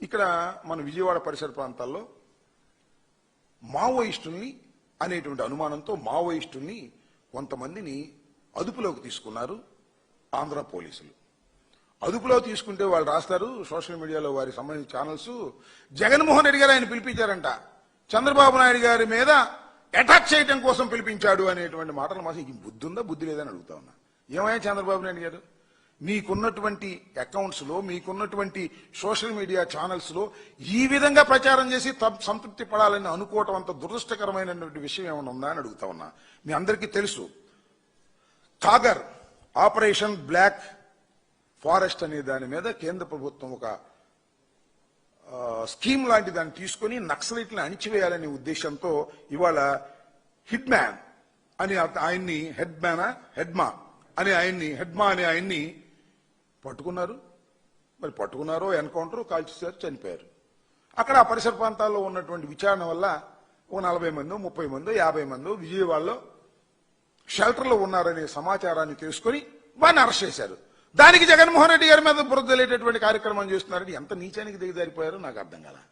ఇక్కడ మన విజయవాడ పరిసర ప్రాంతాల్లో మావోయిస్టుల్ని అనేటువంటి అనుమానంతో మావోయిస్టుల్ని కొంతమందిని అదుపులోకి తీసుకున్నారు ఆంధ్ర పోలీసులు. అదుపులో తీసుకుంటే వాళ్ళు రాస్తారు సోషల్ మీడియాలో వారికి సంబంధించిన ఛానల్స్. జగన్మోహన్ రెడ్డి గారు ఆయన పిలిపించారంట. చంద్రబాబు నాయుడు గారి మీద అటాక్ చేయడం కోసం పిలిపించాడు అనేటువంటి మాటలు మాసం బుద్ధి ఉందా బుద్ధి లేదని అడుగుతా ఉన్నా. ఏమయ్యా చంద్రబాబు నాయుడు గారు? మీకున్నటువంటి అకౌంట్స్లో మీకున్నటువంటి సోషల్ మీడియా ఛానల్స్లో ఈ విధంగా ప్రచారం చేసి సంతృప్తి పడాలని అనుకోవటం అంత దురదృష్టకరమైనటువంటి విషయం ఏమైనా ఉందా అని అడుగుతా ఉన్నా. మీ అందరికీ తెలుసు. కాగర్ ఆపరేషన్ బ్లాక్ ఫారెస్ట్ అనే దాని మీద కేంద్ర ప్రభుత్వం ఒక స్కీమ్ లాంటి దాన్ని తీసుకొని నక్సలైట్లను అణిచివేయాలనే ఉద్దేశంతో ఇవాళ హిట్ మ్యాన్ అని ఆయన్ని హెడ్ మ్యానా హెడ్మా అని ఆయన్ని హెడ్మా అనే ఆయన్ని పట్టుకున్నారు. మరి పట్టుకున్నారో ఎన్కౌంటర్ కాల్చేశారు చనిపోయారు. అక్కడ ఆ పరిసర ప్రాంతాల్లో ఉన్నటువంటి విచారణ వల్ల ఓ నలభై మందో ముప్పై మందో యాభై మందో విజయవాడలో షెల్టర్లో ఉన్నారనే సమాచారాన్ని తెలుసుకొని వారిని అరెస్ట్ చేశారు. దానికి జగన్మోహన్ రెడ్డి గారి మీద బురదలేటటువంటి కార్యక్రమం చేస్తున్నారని ఎంత నీచానికి దిగజారిపోయారో నాకు అర్థం కదా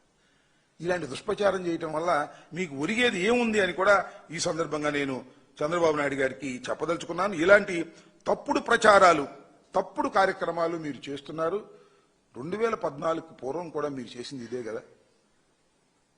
ఇలాంటి దుష్ప్రచారం చేయటం వల్ల మీకు ఒరిగేది ఏముంది అని కూడా ఈ సందర్భంగా నేను చంద్రబాబు నాయుడు గారికి చెప్పదలుచుకున్నాను. ఇలాంటి తప్పుడు ప్రచారాలు తప్పుడు కార్యక్రమాలు మీరు చేస్తున్నారు. రెండు వేల పద్నాలుగు పూర్వం కూడా మీరు చేసింది ఇదే కదా.